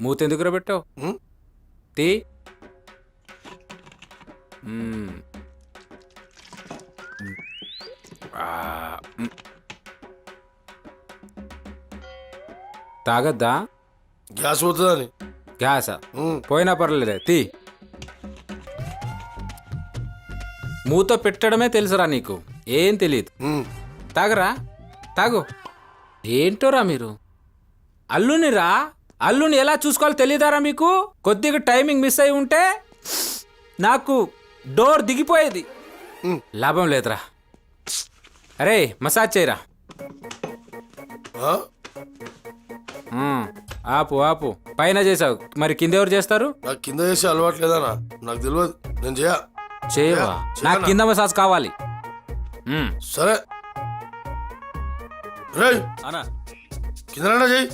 మూత ఎందుకు పెట్టావు? తీ. మ్మ్. ఆ. తాగద్దా? గ్యాస్ పోతుందని. గ్యాసా? పోయినా పర్లేదే తీ. మూత పెట్టడమే తెలుసురా నీకు ఏం తెలియదు. తాగరా? తాగు. ఏంటోరా మీరు? అల్లునిరా అల్లుని ఎలా చూసుకోవాలో తెలియదారా మీకు? కొద్దిగా టైమింగ్ మిస్ అయి ఉంటే నాకు డోర్ దిగిపోయేది. లాభం లేదురా. అరే మసాజ్ చేయరా. ఆపు ఆపు. పైన చేసావు. మరి కింద ఎవరు చేస్తారు? నాకు కింద చేసే అలవాటు లేదనా నాకు తెలియదు. నేను చేయ. చేయవా? నాకు కింద మసాజ్ కావాలి. సరే. కింద చెయ్యి